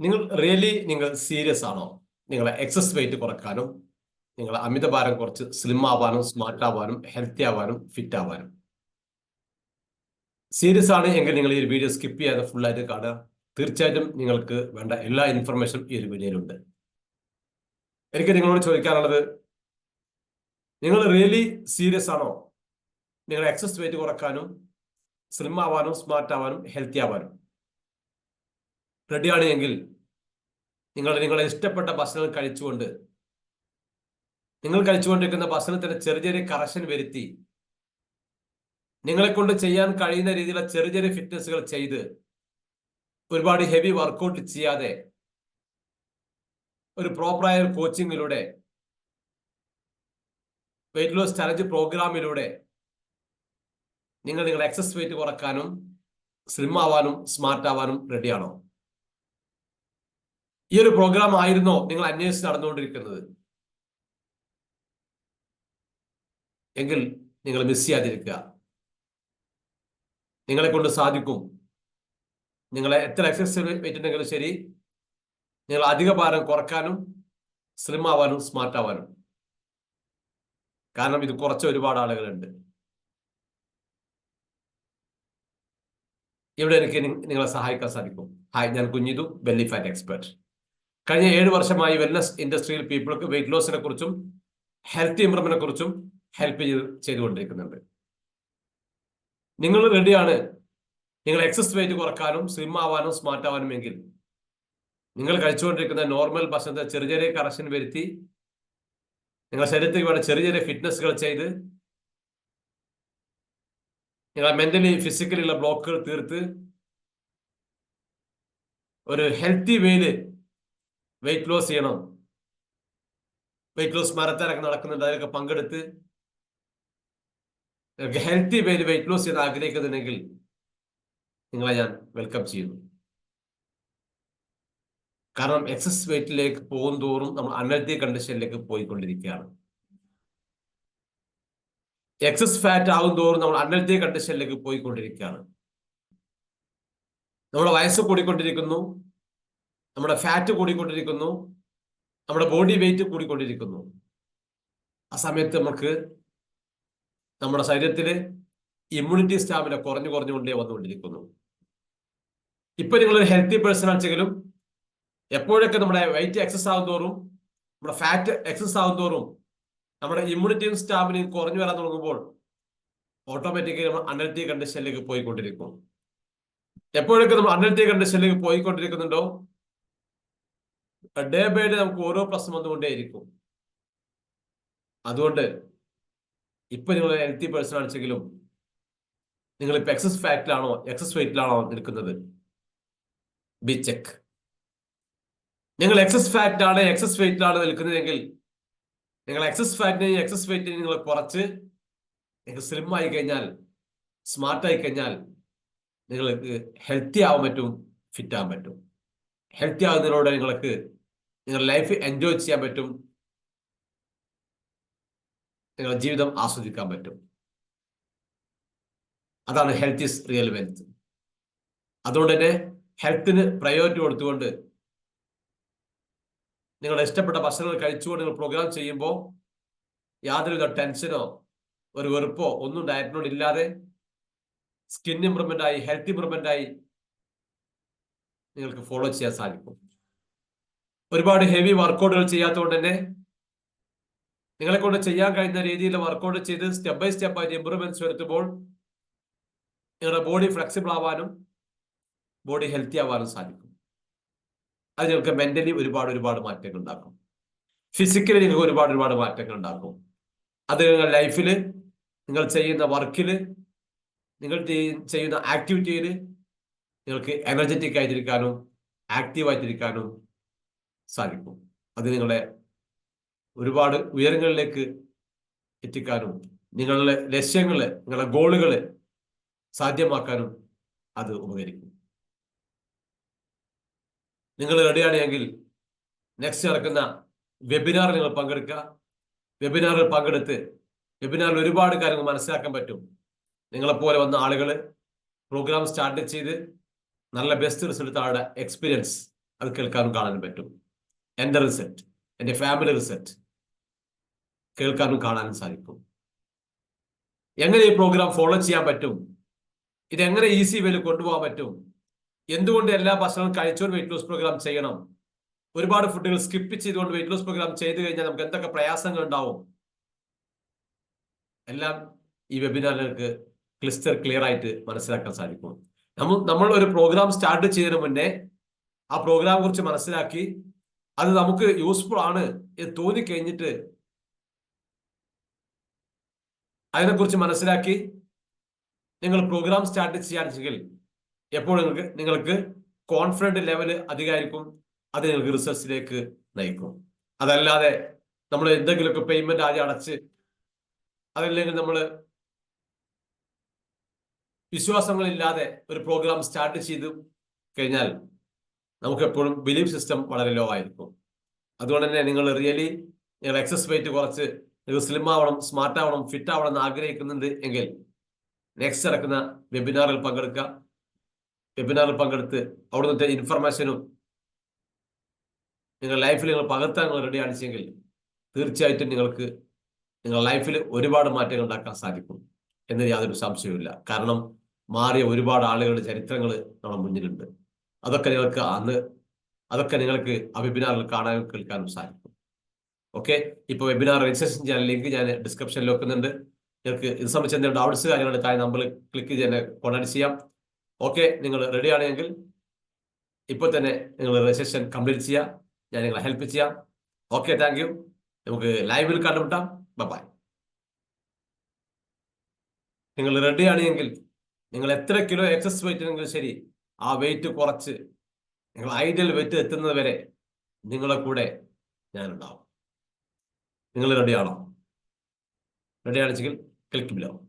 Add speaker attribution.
Speaker 1: നിങ്ങൾ റിയലി നിങ്ങൾ സീരിയസ് ആണോ? നിങ്ങളെ എക്സസ് വെയിറ്റ് കുറക്കാനും നിങ്ങളെ അമിതഭാരം കുറച്ച് സ്ലിം ആവാനും സ്മാർട്ട് ആവാനും ഹെൽത്തി ആവാനും ഫിറ്റ് ആവാനും. സീരിയസ് ആണ് എങ്കിൽ നിങ്ങൾ ഈ വീഡിയോ സ്കിപ്പ് ചെയ്യാതെ ഫുൾ ആയിട്ട് കാണുക. തീർച്ചയായിട്ടും നിങ്ങൾക്ക് വേണ്ട എല്ലാ ഇൻഫർമേഷനും ഈ ഒരു വീഡിയോയിലുണ്ട് എനിക്ക് നിങ്ങളോട് ചോദിക്കാനുള്ളത് നിങ്ങൾ റിയലി സീരിയസ് ആണോ? നിങ്ങൾ എക്സസ് വെയിറ്റ് കുറക്കാനും സ്ലിം ആവാനും സ്മാർട്ട് ആവാനും ഹെൽത്തി ആവാനും. റെഡിയാണ് എങ്കിൽ നിങ്ങൾ നിങ്ങളെ ഇഷ്ടപ്പെട്ട ഭക്ഷണം കഴിച്ചുകൊണ്ട് നിങ്ങൾ കഴിച്ചുകൊണ്ടിരിക്കുന്ന ഭക്ഷണത്തിന് ചെറിയ ചെറിയ കറക്ഷൻ വരുത്തി നിങ്ങളെ കൊണ്ട് ചെയ്യാൻ കഴിയുന്ന രീതിയിലുള്ള ചെറിയ ചെറിയ ഫിറ്റ്നസ്സുകൾ ചെയ്ത് ഒരുപാട് ഹെവി വർക്കൗട്ട് ചെയ്യാതെ ഒരു പ്രോപ്പറായ കോച്ചിങ്ങിലൂടെ വെയിറ്റ് ലോസ് ചലഞ്ച് പ്രോഗ്രാമിലൂടെ നിങ്ങൾ നിങ്ങളുടെ എക്സസ് വെയിറ്റ് കുറക്കാനും സ്ലിം ആവാനും സ്മാർട്ട് ആവാനും റെഡിയാണോ ഈ ഒരു പ്രോഗ്രാം ആയിരുന്നോ നിങ്ങൾ അന്വേഷിച്ച് നടന്നുകൊണ്ടിരിക്കുന്നത്? എങ്കിൽ നിങ്ങൾ മിസ് ചെയ്യാതിരിക്കുക. നിങ്ങളെ കൊണ്ട് സാധിക്കും. നിങ്ങളെ എത്ര എക്സസൈസ് വെച്ചിട്ടുണ്ടെങ്കിലും ശരി നിങ്ങൾ അധിക ഭാരം കുറക്കാനും സ്ലിം ആവാനും സ്മാർട്ട് ആവാനും. കാരണം ഇത് കുറച്ച് ഒരുപാട് ആളുകളുണ്ട്. ഇവിടെ എനിക്ക് നിങ്ങളെ സഹായിക്കാൻ സാധിക്കും. ഹായ് ഞാൻ കുഞ്ഞിതു ബെല്ലി ഫാറ്റ് എക്സ്പെർട്ട് കഴിഞ്ഞ ഏഴ് വർഷമായി വെൽനസ് ഇൻഡസ്ട്രിയിൽ പീപ്പിൾക്ക് വെയിറ്റ് ലോസിനെ കുറിച്ചും ഹെൽത്ത് ഇംപ്രൂവ്മെന്റിനെ കുറിച്ചും ഹെൽപ്പ് ചെയ്ത് ചെയ്തുകൊണ്ടിരിക്കുന്നുണ്ട്. നിങ്ങൾ റെഡിയാണ് നിങ്ങൾ എക്സസ് വെയിറ്റ് കുറക്കാനും സ്ലിം ആവാനും സ്മാർട്ട് ആവാനും എങ്കിൽ നിങ്ങൾ കഴിച്ചുകൊണ്ടിരിക്കുന്ന നോർമൽ ഭക്ഷണത്തെ ചെറിയ ചെറിയ കറക്ഷൻ വരുത്തി നിങ്ങളുടെ ശരീരത്തിൽ വേണ്ട ചെറിയ ചെറിയ ഫിറ്റ്നസ്സുകൾ ചെയ്ത് നിങ്ങളെ മെന്റലി ഫിസിക്കലി ഉള്ള ബ്ലോക്കുകൾ തീർത്ത് ഒരു ഹെൽത്തി വേയിൽ വെയിറ്റ് ലോസ് ചെയ്യണം. വെയിറ്റ് ലോസ് മാരത്താനൊക്കെ നടക്കുന്നുണ്ട്. അതിലൊക്കെ പങ്കെടുത്ത് ഹെൽത്തി വേയിൽ വെയിറ്റ് ലോസ് ചെയ്യാൻ ആഗ്രഹിക്കുന്നുണ്ടെങ്കിൽ നിങ്ങളെ ഞാൻ വെൽക്കം ചെയ്യുന്നു. കാരണം എക്സസ് വെയിറ്റിലേക്ക് പോകും തോറും നമ്മൾ അൺഹെൽത്തി കണ്ടീഷനിലേക്ക് പോയിക്കൊണ്ടിരിക്കുകയാണ്. എക്സസ് ഫാറ്റ് ആകും തോറും നമ്മൾ അൺഹെൽത്തി കണ്ടീഷനിലേക്ക് പോയിക്കൊണ്ടിരിക്കുകയാണ്. നമ്മുടെ വയസ്സ് കൂടിക്കൊണ്ടിരിക്കുന്നു. നമ്മുടെ ഫാറ്റ് കൂടിക്കൊണ്ടിരിക്കുന്നു. നമ്മുടെ ബോഡി വെയിറ്റ് കൂടിക്കൊണ്ടിരിക്കുന്നു. ആ സമയത്ത് നമുക്ക് നമ്മുടെ ശരീരത്തിൽ ഇമ്മ്യൂണിറ്റി സ്റ്റാമിന കുറഞ്ഞു കുറഞ്ഞുകൊണ്ടേ വന്നുകൊണ്ടിരിക്കുന്നു. ഇപ്പൊ നിങ്ങളൊരു ഹെൽത്തി പേഴ്സൺ ആണെങ്കിലും എപ്പോഴൊക്കെ നമ്മുടെ വെയിറ്റ് എക്സസ് ആകുന്നതോറും നമ്മുടെ ഫാറ്റ് എക്സസ് ആകുന്നതോറും നമ്മുടെ ഇമ്മ്യൂണിറ്റിയും സ്റ്റാമിനയും കുറഞ്ഞു വരാൻ തുടങ്ങുമ്പോൾ ഓട്ടോമാറ്റിക്കലി നമ്മൾ അൺഹെൽത്തി കണ്ടീഷനിലേക്ക് പോയിക്കൊണ്ടിരിക്കും. എപ്പോഴൊക്കെ നമ്മൾ അൺഹെൽത്തി കണ്ടീഷനിലേക്ക് പോയിക്കൊണ്ടിരിക്കുന്നുണ്ടോ? ഡേ ബൈ ഡേ നമുക്ക് ഓരോ പ്രശ്നം വന്നുകൊണ്ടേയിരിക്കും അതുകൊണ്ട് ഇപ്പൊ നിങ്ങൾ ഹെൽത്തി പേഴ്സൺ ആണെങ്കിലും നിങ്ങൾ ഇപ്പൊ എക്സസ് ഫാറ്റിലാണോ എക്സസ് വെയിറ്റിലാണോ നിൽക്കുന്നത് ബി ചെക്ക് നിങ്ങൾ എക്സസ് ഫാറ്റിലാണ് എക്സസ് വെയിറ്റിലാണ് നിൽക്കുന്നതെങ്കിൽ നിങ്ങൾ എക്സസ് ഫാറ്റിനെയും എക്സസ് വെയിറ്റിനെയും നിങ്ങൾ കുറച്ച് നിങ്ങൾ സ്ലിം ആയി കഴിഞ്ഞാൽ സ്മാർട്ട് ആയി കഴിഞ്ഞാൽ നിങ്ങൾക്ക് ഹെൽത്തി ആവാൻ പറ്റും ഫിറ്റ് ആവാൻ പറ്റും. ഹെൽത്തി ആകുന്നതിലൂടെ നിങ്ങൾക്ക് നിങ്ങളുടെ ലൈഫ് എൻജോയ് ചെയ്യാൻ പറ്റും. നിങ്ങളുടെ ജീവിതം ആസ്വദിക്കാൻ പറ്റും. അതാണ് ഹെൽത്ത് ഇസ് റിയൽ വെൽത്ത് അതുകൊണ്ട് തന്നെ ഹെൽത്തിന് പ്രയോറിറ്റി കൊടുത്തുകൊണ്ട് നിങ്ങളുടെ ഇഷ്ടപ്പെട്ട ഭക്ഷണങ്ങൾ കഴിച്ചുകൊണ്ട് നിങ്ങൾ പ്രോഗ്രാം ചെയ്യുമ്പോൾ യാതൊരുവിധ ടെൻഷനോ ഒരു വെറുപ്പോ ഒന്നും ഡയറ്റിനോട് ഇല്ലാതെ സ്കിൻ ഇമ്പ്രൂവ്മെന്റ് ആയി ഹെൽത്ത് ഇമ്പ്രൂവ്മെന്റ് ആയി നിങ്ങൾക്ക് ഫോളോ ചെയ്യാൻ സാധിക്കും. ഒരുപാട് ഹെവി വർക്കൗട്ടുകൾ ചെയ്യാത്തതുകൊണ്ട് തന്നെ നിങ്ങളെ കൊണ്ട് ചെയ്യാൻ കഴിയുന്ന രീതിയിൽ വർക്കൗട്ട് ചെയ്ത് സ്റ്റെപ്പ് ബൈ സ്റ്റെപ്പ് ആയിട്ട് ഇമ്പ്രൂവ്മെന്റ്സ് വരുത്തുമ്പോൾ നിങ്ങളുടെ ബോഡി ഫ്ലെക്സിബിൾ ആവാനും ബോഡി ഹെൽത്തി ആവാനും സാധിക്കും. അത് നിങ്ങൾക്ക് മെന്റലി ഒരുപാട് ഒരുപാട് മാറ്റങ്ങൾ ഉണ്ടാക്കും. ഫിസിക്കലി നിങ്ങൾക്ക് ഒരുപാട് ഒരുപാട് മാറ്റങ്ങൾ ഉണ്ടാക്കും. അത് നിങ്ങളുടെ ലൈഫിൽ നിങ്ങൾ ചെയ്യുന്ന വർക്കിൽ നിങ്ങൾ ചെയ്യുന്ന ആക്ടിവിറ്റിയിൽ നിങ്ങൾക്ക് എനർജറ്റിക് ആയിട്ടിരിക്കാനും ആക്റ്റീവ് ആയിട്ടിരിക്കാനും സാധിക്കും. അത് നിങ്ങളെ ഒരുപാട് ഉയരങ്ങളിലേക്ക് എത്തിക്കാനും നിങ്ങളുടെ ലക്ഷ്യങ്ങൾ നിങ്ങളുടെ ഗോളുകൾ സാധ്യമാക്കാനും അത് ഉപകരിക്കും. നിങ്ങൾ റെഡിയാണ് എങ്കിൽ നെക്സ്റ്റ് നടക്കുന്ന വെബിനാറിൽ നിങ്ങൾ പങ്കെടുക്കുക. വെബിനാറിൽ പങ്കെടുത്ത് വെബിനാറിൽ ഒരുപാട് കാര്യങ്ങൾ മനസ്സിലാക്കാൻ പറ്റും. നിങ്ങളെപ്പോലെ വന്ന ആളുകൾ പ്രോഗ്രാം സ്റ്റാർട്ട് ചെയ്ത് നല്ല ബെസ്റ്റ് റിസൾട്ട് ആളുടെ എക്സ്പീരിയൻസ് അത് കേൾക്കാനും കാണാനും പറ്റും. എന്റെ റിസൾട്ട് എന്റെ ഫാമിലി റിസൾട്ട് കേൾക്കാനും കാണാനും സാധിക്കും. എങ്ങനെ ഈ പ്രോഗ്രാം ഫോളോ ചെയ്യാൻ പറ്റും? ഇതെങ്ങനെ ഈസി വേയിൽ കൊണ്ടുപോകാൻ പറ്റും? എന്തുകൊണ്ട് എല്ലാ ഭക്ഷണവും കഴിച്ചുകൊണ്ട് വെയിറ്റ് ലോസ് പ്രോഗ്രാം ചെയ്യണം? ഒരുപാട് ഫുഡുകൾ സ്കിപ്പ് ചെയ്തുകൊണ്ട് വെയിറ്റ് ലോസ് പ്രോഗ്രാം ചെയ്തു കഴിഞ്ഞാൽ നമുക്ക് എന്തൊക്കെ പ്രയാസങ്ങൾ ഉണ്ടാവും? എല്ലാം ഈ വെബിനാറുകൾക്ക് ക്ലിസ്റ്റർ ക്ലിയർ ആയിട്ട് മനസ്സിലാക്കാൻ സാധിക്കും. നമ്മൾ നമ്മൾ ഒരു പ്രോഗ്രാം സ്റ്റാർട്ട് ചെയ്യുന്നതിന് മുന്നേ ആ പ്രോഗ്രാം കുറിച്ച് മനസ്സിലാക്കി അത് നമുക്ക് യൂസ്ഫുൾ ആണ് എന്ന് തോന്നിക്കഴിഞ്ഞിട്ട് അതിനെക്കുറിച്ച് മനസ്സിലാക്കി നിങ്ങൾ പ്രോഗ്രാം സ്റ്റാർട്ട് ചെയ്യാണെങ്കിൽ എപ്പോഴും നിങ്ങൾക്ക് നിങ്ങൾക്ക് ലെവൽ ലെവൽ അധികമായിരിക്കും അത് നിങ്ങൾക്ക് റിസൾട്ട്സിലേക്ക് നയിക്കും. അതല്ലാതെ നമ്മൾ എന്തെങ്കിലുമൊക്കെ പേയ്മെന്റ് ആദ്യം അടച്ച് അതല്ലെങ്കിൽ നമ്മൾ വിശ്വാസങ്ങളില്ലാതെ ഒരു പ്രോഗ്രാം സ്റ്റാർട്ട് ചെയ്ത് കഴിഞ്ഞാൽ നമുക്ക് എപ്പോഴും ബിലീഫ് സിസ്റ്റം വളരെ ലോ ആയിരിക്കും. അതുകൊണ്ട് തന്നെ നിങ്ങൾ റിയലി നിങ്ങൾ എക്സസ് വെയിറ്റ് കുറച്ച് നിങ്ങൾ സ്ലിം ആവണം സ്മാർട്ട് ആവണം ഫിറ്റ് ആവണം എന്ന് ആഗ്രഹിക്കുന്നുണ്ട് എങ്കിൽ നെക്സ്റ്റ് നടക്കുന്ന വെബിനാറിൽ പങ്കെടുക്കുക. വെബിനാറിൽ പങ്കെടുത്ത് അവിടുന്നത്തെ ഇൻഫർമേഷനും നിങ്ങൾ ലൈഫിൽ നിങ്ങൾ പകർത്താൻ നിങ്ങൾ റെഡി ആണിച്ചെങ്കിൽ തീർച്ചയായിട്ടും നിങ്ങൾക്ക് നിങ്ങളുടെ ലൈഫിൽ ഒരുപാട് മാറ്റങ്ങൾ ഉണ്ടാക്കാൻ സാധിക്കും എന്നതിൽ യാതൊരു സംശയവുമില്ല. കാരണം മാറിയ ഒരുപാട് ആളുകളുടെ ചരിത്രങ്ങൾ നമ്മുടെ മുന്നിലുണ്ട്. അതൊക്കെ നിങ്ങൾക്ക് അന്ന് അതൊക്കെ നിങ്ങൾക്ക് ആ വെബിനാറിൽ കാണാനും കേൾക്കാനും സാധിക്കും. ഓക്കെ ഇപ്പൊ വെബിനാർ രജിസ്ട്രേഷൻ ചെയ്യാൻ ലിങ്ക് ഞാൻ ഡിസ്ക്രിപ്ഷനിൽ വെക്കുന്നുണ്ട്. നിങ്ങൾക്ക് ഇത് സംബന്ധിച്ച് എന്തെങ്കിലും ഡൗട്ട്സ് കാര്യങ്ങൾ താഴെ നമ്മൾ ക്ലിക്ക് ചെയ്ത് തന്നെ കോൺടാക്ട് ചെയ്യാം. ഓക്കെ നിങ്ങൾ റെഡി ആണെങ്കിൽ ഇപ്പോൾ തന്നെ നിങ്ങൾ രജിസ്ട്രേഷൻ കംപ്ലീറ്റ് ചെയ്യാം. ഞാൻ നിങ്ങളെ ഹെൽപ്പ് ചെയ്യാം. ഓക്കെ താങ്ക് യു നമുക്ക് ലൈവിൽ കണ്ടുമുട്ടാം. ബൈ നിങ്ങൾ റെഡി ആണെങ്കിൽ നിങ്ങൾ എത്ര കിലോ എക്സസ് വെയിറ്റ് ശരി ആ വെയിറ്റ് കുറച്ച് നിങ്ങൾ ഐഡിയൽ വെയിറ്റ് എത്തുന്നത് വരെ നിങ്ങളെ കൂടെ ഞാനുണ്ടാവും. നിങ്ങൾ റെഡിയാണോ റെഡിയാണെങ്കിൽ ക്ലിക്ക് ബിലോ